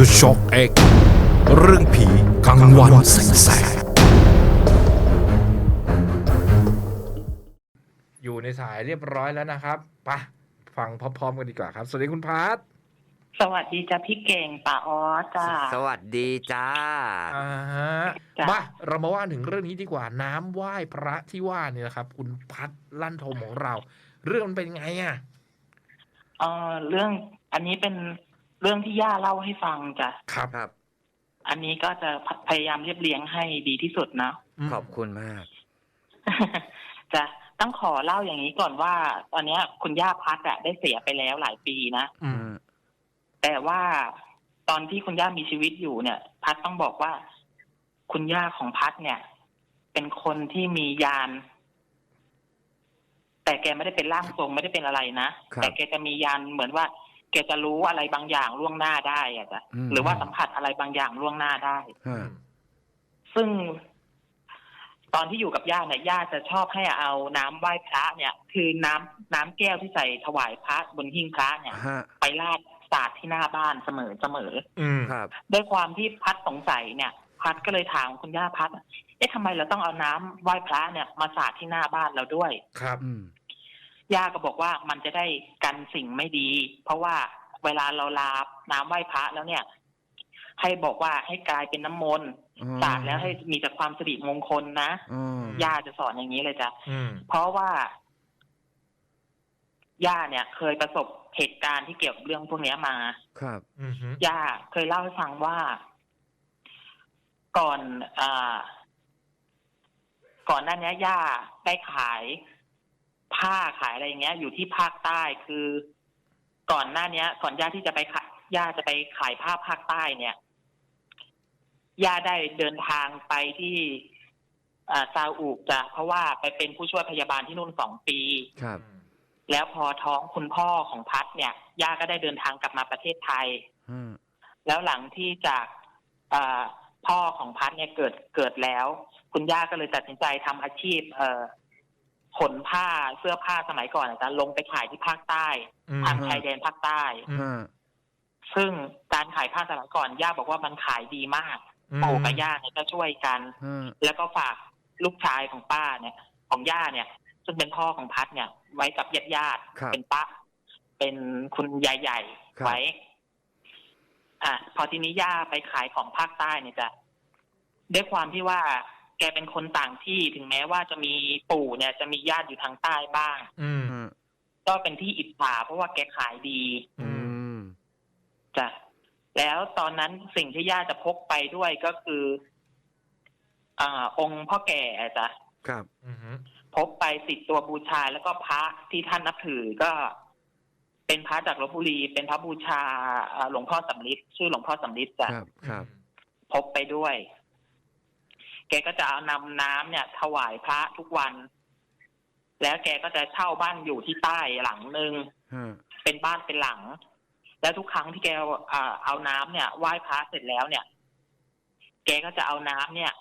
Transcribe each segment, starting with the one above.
The Shock X เรื่องผีกลางวันแสกอยู่ในสายเรียบร้อยแล้วนะครับไปะฟังพร้อมๆกันดีกว่าครับ สวัสดีคุณพาร์ทสวัสดีจ้ะพี่เก่งป่าออสจ้าสวัสดีจ้าอ่าฮะจ้ะ มาเรามาว่าถึงเรื่องนี้ดีกว่า น้ำไหว้พระที่ว่าเนี่ยนะครับ คุณพัดลั่นโทมของเรา เรื่องมันเป็นไงอะ เออเรื่องอันนี้เป็น เรื่องที่ย่าเล่าให้ฟังจ้ะ ครับ ครับอันนี้ก็จะพยายามเรียบเรียงให้ดีที่สุดนะมขอบคุณมาก จะต้องขอเล่าอย่างนี้ก่อนว่า ตอนเนี้ยคุณย่าพัดอะได้เสียไปแล้วหลายปีนะ อืม แต่ว่าตอนที่คุณย่ามีชีวิตอยู่เนี่ย พัดต้องบอกว่า คุณย่าของพัดเนี่ย เป็นคนที่มียาน แต่แกไม่ได้เป็นร่างทรงไม่ได้เป็นอะไรนะครับ แต่แกจะมียานเหมือนว่า แกจะรู้อะไรบางอย่างล่วงหน้าได้อะจ้ะอืม หรือว่าสัมผัสอะไรบางอย่างล่วงหน้าได้ ฮะซึ่ง ตอนที่อยู่กับย่าเนี่ยย่าจะชอบให้เอาน้ำไหว้พระเนี่ย คือน้ำน้ำแก้วที่ใส่ถวายพระบนหิ้งพระเนี่ย ฮะไปราดสาดที่หน้าบ้านเสมอเสมอ อืมครับ ด้วยความที่พัดสงสัยเนี่ย พัดก็เลยถามคุณย่าพัดเอ๊ะทำไมเราต้องเอาน้ำไหว้พระเนี่ยมาสาดที่หน้าบ้านเราด้วย ครับ อืม ย่าก็บอกว่ามันจะได้กันสิ่งไม่ดี เพราะว่าเวลาเราลาน้ำไหว้พระแล้วเนี่ย ให้บอกว่าให้กลายเป็นน้ำมนต์อ๋อสาดแล้วให้มีแต่ความสิริมงคลนะอ๋อย่าจะสอนอย่างนี้เลยจ้ะอืมเพราะว่าย่าเนี่ย เคยประสบเหตุการณ์ที่เกี่ยวกับเรื่องพวกเนี้ยมา ครับอืมฮึย่าเคยเล่าให้ฟังว่าก่อนอ่าก่อนหน้านี้ย่าได้ขาย ผ้าขายอะไรอย่างเงี้ย อยู่ที่ภาคใต้คือ ก่อนหน้าเนี้ย ก่อนย่าที่จะไปขายย่าจะไปขายผ้าภาคใต้เนี่ยย่าได้เดินทางไปที่อ่าซาอุจ้ะเพราะว่าไปเป็นผู้ช่วยพยาบาลที่นู่นสองปีครับ แล้วพอท้องคุณพ่อของพัดเนี่ยย่าก็ได้เดินทางกลับมาประเทศไทยฮะแล้วหลังที่จากอ่าพ่อของพัดเนี่ยเกิดเกิดแล้ว คุณย่าก็เลยตัดสินใจทำอาชีพ เอ่อ ขนผ้าเสื้อผ้าสมัยก่อนอาจารย์ลงไปขายที่ภาคใต้อืมทางชายแดนภาคใต้อืมฮะซึ่งการขายผ้าสมัยก่อนย่าบอกว่ามันขายดีมากปู่กับย่าเนี่ยก็ช่วยกันฮะแล้วก็ฝากลูกชายของป้าเนี่ย ของย่าเนี่ย ซึ่งเป็นพ่อของพัดเนี่ย ไว้กับญาติญาติๆครับเป็นป้าเป็นคุณยายใหญ่ครับไว้ อะพอทีนี้ย่าไปขายของภาคใต้เนี่ยจะด้วยความที่ว่า แกเป็นคนต่างที่ถึงแม้ว่าจะมีปู่เนี่ย จะมีญาติอยู่ทางใต้บ้าง อืมฮะก็เป็นที่อิจฉาเพราะว่าแกขายดี อืมจ้ะแล้วตอนนั้นสิ่งที่ย่าจะพกไปด้วยก็คือ อ่า องค์พ่อแก่อะจ้ะครับ อืมฮึพกไปติดตัวบูชาแล้วก็พระที่ท่านนับถือก็เป็นพระจากลบบุรี เป็นพระบูชาอ่าหลวงพ่อสำลิดชื่อหลวงพ่อสำลิดจ้ะครับครับ พกไปด้วย แกก็จะเอานำน้ำเนี่ย ถวายพระทุกวัน แล้วแกก็จะเช่าบ้านอยู่ที่ใต้หลังหนึ่งฮะเป็นบ้านเป็นหลัง แล้วทุกครั้งที่แกอ่าเอาน้ำเนี่ยไหว้พระเสร็จแล้วเนี่ย แกก็จะเอาน้ำเนี่ย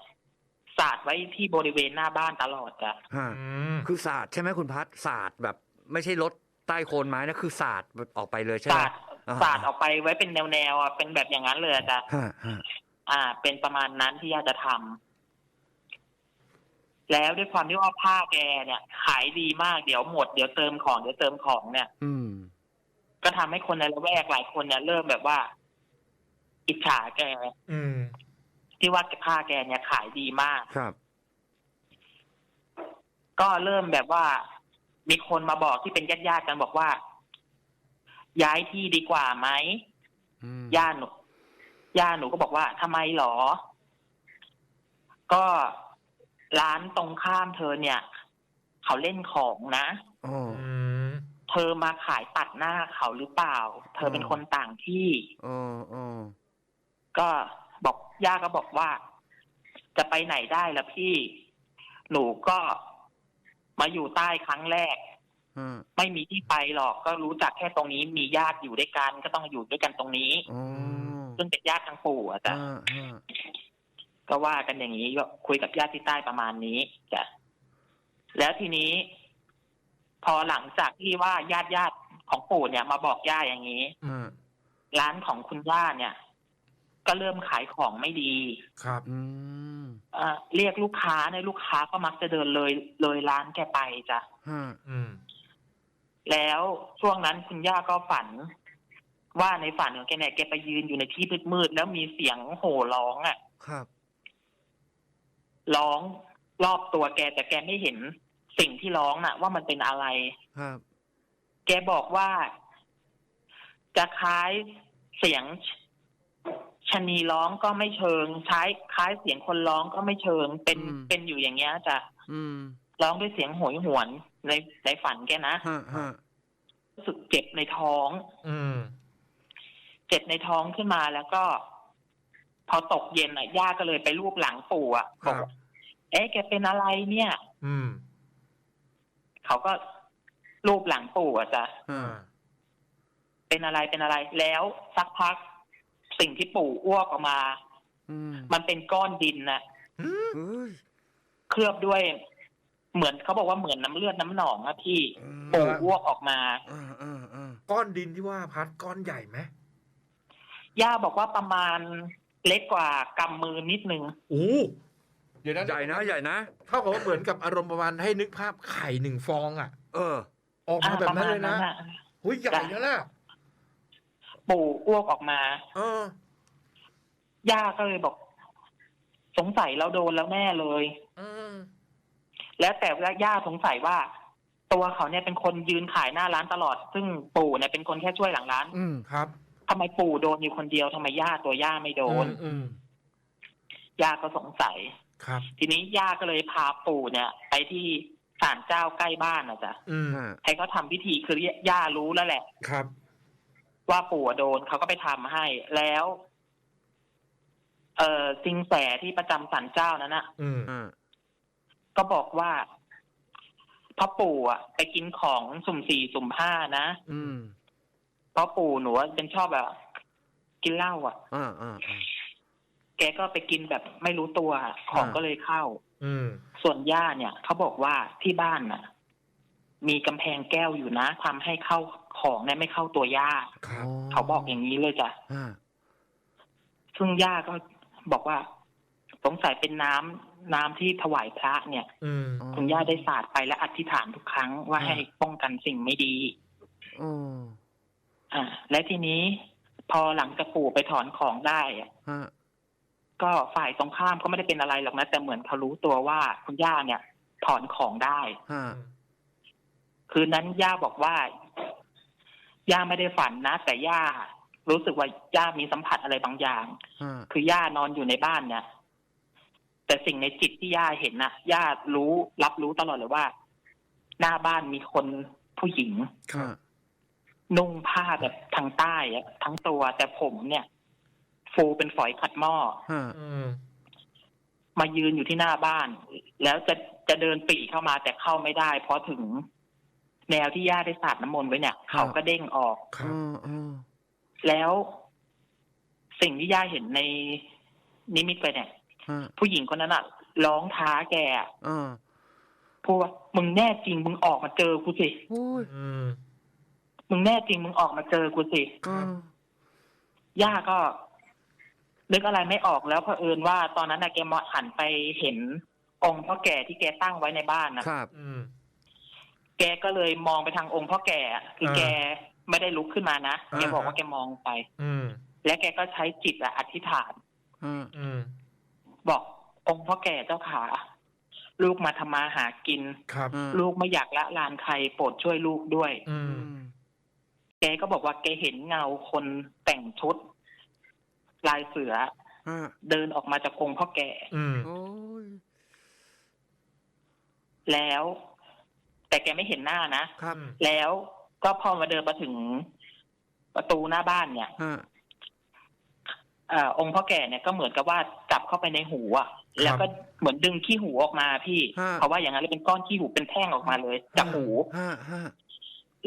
สาดไว้ที่บริเวณหน้าบ้านตลอดจ้ะฮะอืมคือศาสตร์ใช่ไหมคุณพัดศาสตร์แบบ ไม่ใช่รถใต้โคนไม้นะคือศาสตร์แบบออกไปเลยใช่ไหมสาดอ่าสาดออกไปไว้เป็นแนวๆอะเป็นแบบอย่างนั้นเลยอะจ้ะฮะฮะอ่า เป็นประมาณนั้นที่ย่าจะทำ แล้วด้วยความที่ว่าผ้าแกเนี่ย ขายดีมากเดี๋ยวหมดเดี๋ยวเติมของเดี๋ยวเติมของเนี่ย อืม ก็ทำให้คนในละแวกหลายคนเนี่ย เริ่มแบบว่า อิจฉาแก อืม ที่ว่าผ้าแกเนี่ยขายดีมากครับ ก็เริ่มแบบว่า มีคนมาบอกที่เป็นญาติญาติๆกันบอกว่า ย้ายที่ดีกว่าไหมอืมย่าหนูย่าหนูก็บอกว่าทำไมหรอ ก็ ร้านตรงข้ามเธอเนี่ย เขาเล่นของนะอ๋ออืมเธอมาขายตัดหน้าเขาหรือเปล่า เธอเป็นคนต่างที่อ๋ออ๋อก็บอกย่าก็บอกว่า จะไปไหนได้ละพี่ หนูก็มาอยู่ใต้ครั้งแรกฮะไม่มีที่ไปหรอก ก็รู้จักแค่ตรงนี้มีญาติอยู่ด้วยกัน ก็ต้องอยู่ด้วยกันตรงนี้อ๋อซึ่งเป็นญาติทางปู่อะจ้ะฮะฮะ ก็ว่ากันอย่างนี้ก็คุยกับญาติที่ใต้ประมาณนี้จ้ะแล้วทีนี้ พอหลังจากที่ว่าญาติญาติของปู่เนี่ย มาบอกย่าอย่างนี้ฮะร้านของคุณย่าเนี่ย ก็เริ่มขายของไม่ดี ครับอืมเอ่อเรียกลูกค้าในยลูกค้าก็มักจะเดินเลยเลยร้านแกไปจ้ะฮะอืมแล้วช่วงนั้นคุณย่าก็ฝัน ว่าในฝันของแกเนี่ยแกไปยืนอยู่ในที่มืดๆแล้วมีเสียงโห่ร้องอะ ครับ ร้องรอบตัวแกแต่แกไม่เห็นสิ่งที่ร้องน่ะ ว่ามันเป็นอะไรครับ แกบอกว่า จะคล้ายเสียงชะนีร้องก็ไม่เชิงใช้คล้ายเสียงคนร้องก็ไม่เชิง เป็นเป็นอยู่อย่างเงี้ยจ้ะอืมร้องด้วยเสียงโหยหวนในในฝันแกนะฮะฮะรู้สึกเจ็บในท้อง อืมเจ็บในท้องขึ้นมาแล้วก็ พอตกเย็นอะย่าก็เลยไปรูปหลังปู่อะครับอกว่าเอ๊ะแกเป็นอะไรเนี่ย อืมเขาก็รูปหลังปู่อะจ้ะฮะอ่าเป็นอะไรเป็นอะไร แล้วสักพักสิ่งที่ปู่อ้วกออกมาอืมมันเป็นก้อนดินน่ะอืมเฮ้ยเคลือบด้วย เหมือนเขาบอกว่าเหมือนน้ำเลือดน้ำหนองอะพี่อืมปู่อ้วกออกมาอ่าอ่าอ่าก้อนดินที่ว่าพัดก้อนใหญ่ไหมย่าบอกว่าประมาณ เล็กกว่ากำมือนิดนึงโอ้เดี๋ยวนะใหญ่นะใหญ่นะ เท่ากับว่าเหมือนกับอารมณ์ประมาณให้นึกภาพไข่หนึ่งฟองอะ เออ ออกมาแบบนั้นเลยนะอ่าประมาณนั้นน่ะ หุ้ยใหญ่แล้วนะปู่อ้วกออกมา เออ ย่าก็เลยบอก สงสัยเราโดนแล้วแน่เลย อืมแล้วแต่ว่าย่าสงสัยว่า ตัวเขาเนี่ยเป็นคนยืนขายหน้าร้านตลอด ซึ่งปู่เนี่ยเป็นคนแค่ช่วยหลังร้าน อืมครับ ทำไมปู่โดนอยู่คนเดียวทำไมย่าตัวย่าไม่โดนอืมอืมย่าก็สงสัยครับ ทีนี้ย่าก็เลยพาปู่เนี่ย ไปที่ศาลเจ้าใกล้บ้านนะจ๊ะอืมฮะให้เขาทำพิธีคือย่ารู้แล้วแหละ ครับ ว่าปู่อะโดนเขาก็ไปทำให้แล้ว เอ่อสิงแสที่ประจำศาลเจ้านั้นนะอืมฮะก็บอกว่าพ่อปู่อะไปกินของสุ่มสี่สุ่มห้านะอืม เพราะปู่หนูอะเป็นชอบแบบ กินเหล้าอะ อ่าอ่าอ่า แกก็ไปกินแบบไม่รู้ตัวของอ่า ก็เลยเข้า อืม ส่วนย่าเนี่ยเขาบอกว่าที่บ้านน่ะ มีกำแพงแก้วอยู่นะทำให้เข้าของเนี่ยไม่เข้าตัวย่าครับ เขาบอกอย่างนี้เลยจ้ะฮะซึ่งย่าก็บอกว่า สงสัยเป็นน้ำน้ำที่ถวายพระเนี่ย อืมอ๋อคุณย่าได้สาดไปและอธิษฐานทุกครั้งว่าอ่า ให้ป้องกันสิ่งไม่ดีอ๋ออ่า และทีนี้พอหลังจากปู่ไปถอนของได้อะฮะก็ฝ่ายตรงข้ามก็ไม่ได้เป็นอะไรหรอกนะแต่เหมือนเขารู้ตัวว่าคุณย่าเนี่ย ถอนของได้ฮะคืนนั้นย่าบอกว่า ย่าไม่ได้ฝันนะแต่ย่ารู้สึกว่าย่ามีสัมผัสอะไรบางอย่างฮะคือย่านอนอยู่ในบ้านเนี่ยแต่สิ่งในจิตที่ย่าเห็นน่ะย่ารู้รับรู้ตลอดเลยว่า หน้าบ้านมีคนผู้หญิงครับ นุ่งผ้าแบบทางใต้อะทั้งตัวแต่ผมเนี่ย ฟูเป็นฝอยขัดหม้อฮะอืมมายืนอยู่ที่หน้าบ้าน แล้วจะจะเดินปรีเข้ามาแต่เข้าไม่ได้ เพราะถึงแนวที่ย่าได้สาดน้ำมนต์ไว้เนี่ย เขาก็เด้งออกครัอ๋บออ๋อแล้วสิ่งที่ย่าเห็นในนิมิตไปเนี่ยฮะผู้หญิงคนนั้นอะร้องท้าแกอะอ่าพูดว่ามึงแน่จริงมึงออกมาเจอกูสิโอ้ยอื มมึงแน่จริงมึงออกมาเจอกูสิครับอ่าย่าก็นึกอะไรไม่ออกแล้วเผอิญว่าตอนนั้นน่ะแกมองหันไปเห็นองค์พ่อแก่ที่แกตั้งไว้ในบ้านนะครับ อืม แกก็เลยมองไปทางองค์พ่อแก่คืออ่าแกไม่ได้ลุกขึ้นมานะอ่าแกบอกว่าแกมองไป อืม และแกก็ใช้จิตอะอธิษฐานฮะอืม บอกองค์พ่อแก่เจ้าขาลูกมาทำมาหากิน ครับฮะลูกไม่อยากละลานใครโปรดช่วยลูกด้วย อือืมม แกก็บอกว่าแกเห็นเงาคนแต่งชุด ลายเสือฮะเดินออกมาจากองค์พ่อแก่อืมโอ้ยแล้ว แต่แกไม่เห็นหน้านะครับแล้วก็พอมาเดินมาถึงประตูหน้าบ้านเนี่ยฮะเอ่อองค์พ่อแก่เนี่ยก็เหมือนกับว่าจับเข้าไปในหูอะ แล้วก็เหมือนดึงขี้หูออกมาพี่ฮะเพราะว่าอย่างนั้นเลยเป็นก้อนขี้หูเป็นแท่งออกมาเลยจากหูฮะฮะ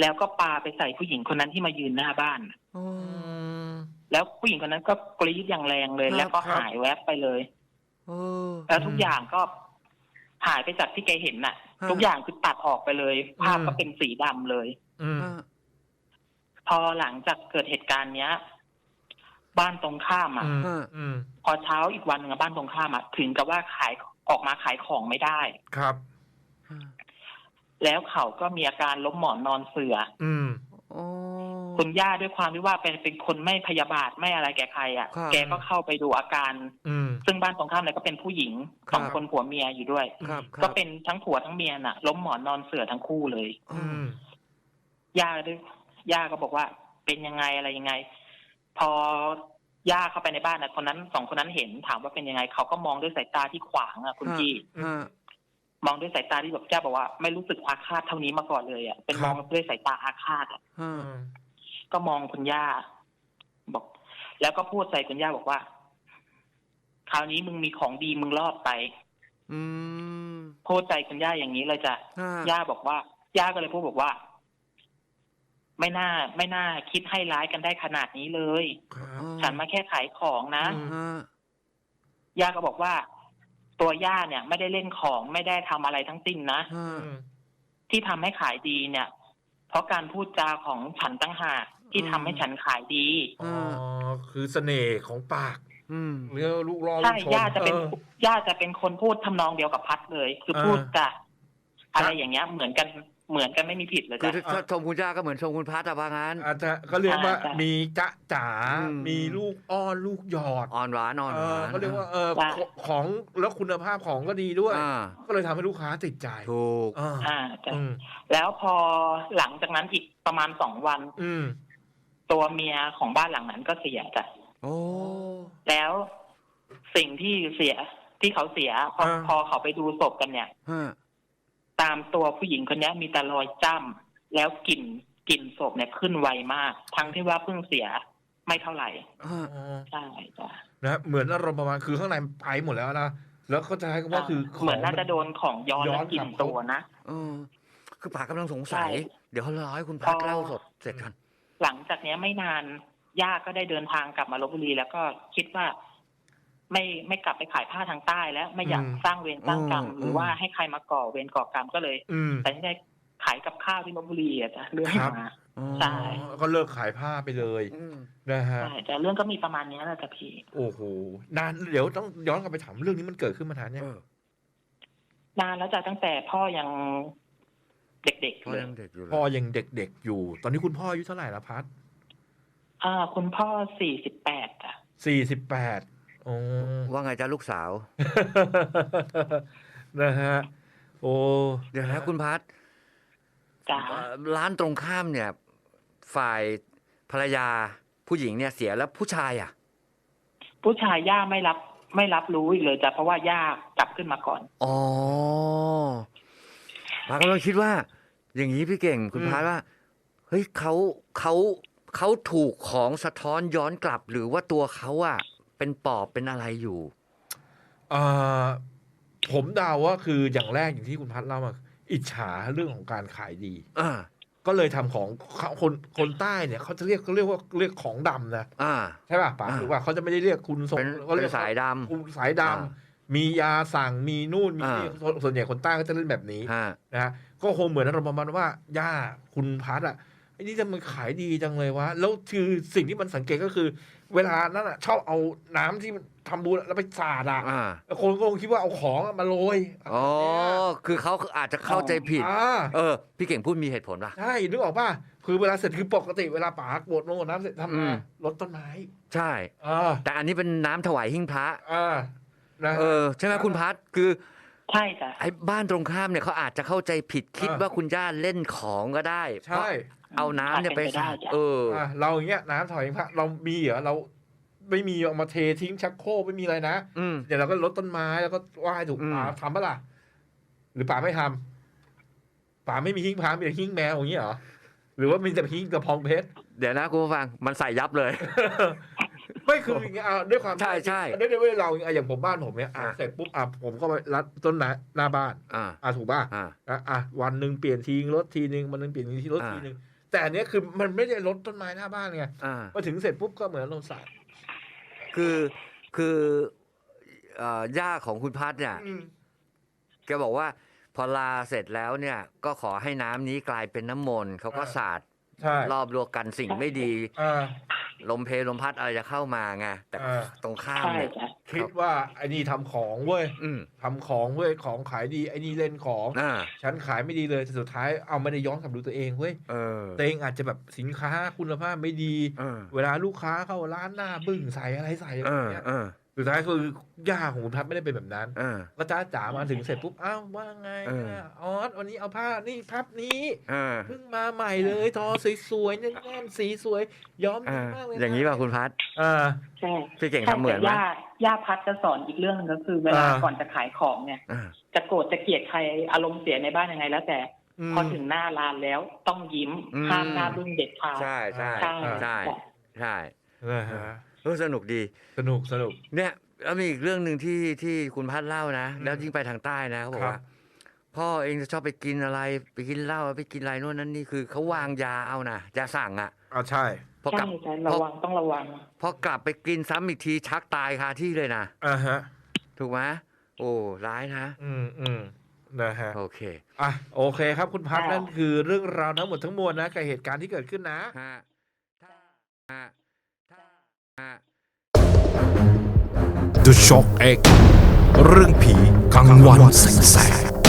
แล้วก็ปาไปใส่ผู้หญิงคนนั้นที่มายืนหน้าบ้านโอ้อืมแล้วผู้หญิงคนนั้นก็กรี๊ดอย่างแรงเลยครับแล้วก็ครับหายแวบไปเลยโอ้แล้วทุกอย่างก็หายไปจากที่แกเห็นน่ะฮะทุกอย่างคือตัดออกไปเลย ภาพอืมก็เป็นสีดำเลยอืมฮะพอหลังจากเกิดเหตุการณ์เนี้ย บ้านตรงข้ามอะอืมเอออืมพอเช้าอีกวันหนึงอะบ้านตรงข้ามอะถึงกับว่าขายออกมาขายของไม่ได้ครับ แล้วเขาก็มีอาการล้มหมอนนอนเสืออืมโอ้คุณย่าด้วยความที่ว่าเป็นเป็นคนไม่พยาบาทไม่อะไรแก่ใครอะครับแกก็เข้าไปดูอาการอืมซึ่งบ้านตรงข้ามเนี่ยก็เป็นผู้หญิงครับสองคนผัวเมียอยู่ด้วยครับคก็รับเป็นทั้งผัวทั้งเมียน่ะ ล้มหมอนนอนเสือทั้งคู่เลยอือืมมย่าด้วยย่าก็บอกว่า เป็นยังไงอะไรยังไง พอย่าเข้าไปในบ้านน่ะคนนั้นสองคนนั้นเห็นถามว่าเป็นยังไง เขาก็มองด้วยสายตาที่ขวางอะคุณพี่ฮะ มองด้วยสายตาที่แบบย่าบอกว่า ไม่รู้สึกอาฆาตเท่านี้มาก่อนเลยอะเป็นมองด้วยสายตาอาฆาตอะฮะก็มองคุณย่า บอก แล้วก็พูดใส่คุณย่าบอกว่า คราวนี้มึงมีของดีมึงรอดไป อืมพูดใจคุณย่าอย่างนี้เลยจ้ะฮะย่าบอกว่า ย่าก็เลยพูดบอกว่า ไม่น่า ไม่น่าคิดให้ร้ายกันได้ขนาดนี้เลยครับฉันมาแค่ขายของนะอืมฮะย่าก็บอกว่า ตัวย่าเนี่ยไม่ได้เล่นของไม่ได้ทำอะไรทั้งสิ้นนะฮะอืม ที่ทำให้ขายดีเนี่ย เพราะการพูดจาของฉันตั้งหากที่ทำให้ฉันขายดี อ๋อ คือเสน่ห์ของปากอืมเรื่องลูกล่อลูใช่กชนย่าจะเป็นออ ย่าจะเป็นคนพูดทำนองเดียวกับพัดเลย คือพูดเออจะอะไรครับอย่างเงี้ย เหมือนกัน เหมือนกันไม่มีผิดเลยคือจ้ะถ้าชมคุณย่าก็เหมือนชมคุณพัทอะว่างั้น อาจจะก็เรียกว่าใช่ มีจ๊ะจ๋า อืม มีลูกอ้อนลูกหยอดอ่อนหวานอ่อนเอหอวานก็เรียกว่าเออจ้ะของแล้วคุณภาพของก็ดีด้วย อ่าก็เลยทำให้ลูกค้าติดใจถูก อ่าอ่าจ้ะอืมแล้วพอหลังจากนั้นอีกประมาณสองวัน อืมตัวเมียของบ้านหลังนั้นก็เสียจ้ะโอ้ แล้วสิ่งที่เสียที่เขาเสียพออ่าพอเขาไปดูศพกันเนี่ย ฮะ ตามตัวผู้หญิงคนนี้มีแต่รอยจ้ำแล้วกลิ่นกลิ่นศพเนี่ยขึ้นไวมาก ทั้งที่ว่าเพิ่งเสียไม่เท่าไหร่ฮะอ๋อใช่จ้ะนะเหมือนอารมณ์ประมาณคือข้างในไปหมดแล้วนะแล้วก็จะให้ว่าคือขงเหมือนน่าจะโดนของย้อนย้และอนกลิ่นกลับตัวนะเออคือป๋ากำลังสงสัยใช่เดี๋ยวเขารอให้คุณพัทพอเล่าสดเสร็จกันหลังจากเนี้ยไม่นานย่าก็ได้เดินทางกลับมาลบบุรีแล้วก็คิดว่า ไม่ไม่กลับไปขายผ้าทางใต้แล้วไม่อยากสร้างเวรสร้างกรรมอืมหรือว่าให้ใครมาก่อเวรก่อกรรมก็เลยอืมแต่ที่ได้ขายกับข้าวที่ลบบุรีอะจ้ะเรื่องครับมาอ๋อใช่ก็เลิกขายผ้าไปเลยอืมนะฮะใช่แต่เรื่องก็มีประมาณเนี้ยแหละจ้ะพี่โอ้โหนานเดี๋ยวต้องย้อนกลับไปถามเรื่องนี้มันเกิดขึ้นมานานเนี่ยเออนานแล้วจ้ะตั้งแต่พ่อยังเด็กๆพ่อเลยยังเด็กอยู่เลยพ่อยังเด็กๆอยู่ ตอนนี้คุณพ่ออายุเท่าไหร่ละพัดอ่าคุณพ่อสี่สิบแปดจ้ะสี่สิบแปดโอ้ ว่าไงจ้าลูกสาว นะฮะ โอ้เดี๋ยวนะคุณพัทจ้ะเอ่อร้านตรงข้ามเนี่ย ฝ่ายภรรยาผู้หญิงเนี่ยเสียแล้วผู้ชายอะ ผู้ชายย่าไม่รับ ไม่รับรู้อีกเลยจ้ะเพราะว่าย่ากลับขึ้นมาก่อนอ๋อปากำลังคิดว่า อย่างนี้พี่เก่งคุณพัทว่าเฮ้ยเขาเขาเขาถูกของสะท้อนย้อนกลับหรือว่าตัวเขาอะ เป็นปอบเป็นอะไรอยู่เอ่อผมเดาว่าคืออย่างแรกอย่างที่คุณพัดเล่ามาอิจฉาเรื่องของการขายดี อ่าก็เลยทำของเขาคนคนใต้เนี่ยเขาจะเรียกเขาเรียกว่าเรียกของดำนะอ่า ใช่ป่ะป๋าอ่า หรือว่าเขาจะไม่ได้เรียกคุณส่งเป็นเขาเรีเป็ยกนสายดำคุณสายดำอ่ามียาสั่งมีนู่นมีอ่านี่ส่วนส่วนใหญ่คนใต้ก็จะเล่นแบบนี้ฮะ นะฮะก็คงเหมือนอารมณ์ประมาณว่า ย่าคุณพัดอะไอ้นี่จะมันขายดีจังเลยวะ แล้วคือสิ่งที่มันสังเกตก็คือ เวลานั้นอะชอบเอาน้ำที่มันทำบุญแล้วไปสาดอะอ่าแล้วคนก็คงคิดว่าเอาของมาโรยอ๋อคือเขาอาจจะเข้าใจผิดอ่าเออ พี่เก่งพูดมีเหตุผลป่ะใช่นึกออกป่ะคือเวลาเสร็จคือปกติเวลาป๋ากรวดลงกรวดน้ำเสร็จทำอืไงมรดต้นไม้ ใช่อ่าแต่อันนี้เป็นน้ำถวายหิ้งพระอ่านะเออ ใช่ไหมคุณพัทคือใช่จ้ะไอ้บ้านตรงข้ามเนี่ยเขาอาจจะเข้าใจผิดคิดว่าคุณย่าเล่นของก็ได้ใช่ เพราะเอาน้ำเนี่ยไปอาจเป็นไปได้สาดจ้ะเอออะเราอย่างเงี้ยน้ำถอยพระเรามีเหรอเราไม่มีเอามาเททิ้งชักโครกไม่มีอะไรนะอืม เดี๋ยวเราก็ลดต้นไม้แล้วก็ไหว้ถูกอืม ป่าทำปะล่ะหรือป่าไม่ทำป่าไม่มีหิ้งพระมีแต่หิ้งแมวอย่างเงี้ยเหรอหรือว่ามีแต่หิ้งกระพองเพชร เดี๋ยวนะคุณผู้ฟังมันใส่ยับเลย ไม่คืออย่างเงี้ยอะด้วยความใช่ใช่ ด้วยด้วยเราอะอย่างผมบ้านผมเนี่ยอะอะเสร็จปุ๊บอะผมก็ไปรัดต้นไม้หน้าบ้านอ่าอะถูกป่ะอ่า อะอะวันหนึ่งเปลี่ยนทีรถทีนึงวันหนึ่งเปลี่ยนทีรถอ่า ทีนึง แต่อันเนี้ยคือมันไม่ได้ลดต้นไม้หน้าบ้านไงอ่า มาถึงเสร็จปุ๊บก็เหมือนลงสาด คือคือเอ่อย่าของคุณพัทเนี่ยอืมแกบอกว่าพอลาเสร็จแล้วเนี่ย ก็ขอให้น้ำนี้กลายเป็นน้ำมนต์เขาก็สาดใช่รอบรัวกันสิ่งไม่ดี อ่า ลมเพลลมพัดอะไรจะเข้ามาไงแต่อ่า ตรงข้ามใช่เนี่ย จ้ะคิดว่าไอ้นี่ทำของเว้ยอืมทำของเว้ยของขายดีไอ้นี่เล่นของ อ่าฉันขายไม่ดีเลยแต่สุดท้ายเอาไม่ได้ย้อนกลับดูตัวเองเว้ยเออตัวเองอาจจะแบบสินค้าคุณภาพไม่ดี เออเวลาลูกค้าเข้าร้านหน้าบึ้งใส่อะไรใส่อะไรเออเงี้ยเออ สุดท้ายคือย่าของคุณพัดไม่ได้เป็นแบบนั้นเออก็จ้าจ๋ามาถึงเสร็จปุ๊บอ้าวว่าไงเอออะออสวันนี้เอาผ้านี่พับนี้เออเพิ่งมาใหม่เลย ทอสวยๆแน่นๆสีสวยย้อมเอดีอมากเลยะอย่างนี้ป่ะคุณพัดอ่า ใช่พี่เก่งใช่ทำเหมือนไหม แต่ย่าย่าพัดจะสอนอีกเรื่องหนึงก็คือเวลาอ่า ก่อนจะขายของเนี่ย อ่า จะโกรธจะเกลียดใครอารมณ์เสียในบ้านยังไง แล้วแต่ม พอถึงหน้าร้านแล้วต้องยิ้มอืม ห้ามหน้าบึ้งเด็ดขาดใช่ใช่ใช่ ใช่จ้ะใช่ นะฮะ เออสนุกดี สนุกสนุก เนี่ยแล้วมีอีกเรื่องหนึ่งที่ที่คุณพัดเล่านะอืมแล้วยิ่งไปทางใต้นะเขาบอกครับว่า พ่อเองจะชอบไปกินอะไร ไปกินเหล้าไปกินอะไรโน่นนั่นนี่คือเขาวางยาเอานะยาสั่งอะอ่าใช่พอกลัใช่บใช่ระวังต้องระวังพอกลับไปกินซ้ำอีกทีชักตายคาที่เลยนะอ่าฮะ ถูกไหมโอ้ร้ายนะอืมอืมนะฮะโอเคอะโอเคครับคุณพัดค่ะนั่นคือเรื่องราวทั้งหมดทั้งมวลนะกับเหตุการณ์ที่เกิดขึ้นนะฮะถ้าฮะถ้าฮะ The Shock X เรื่องผีกลางวันแสก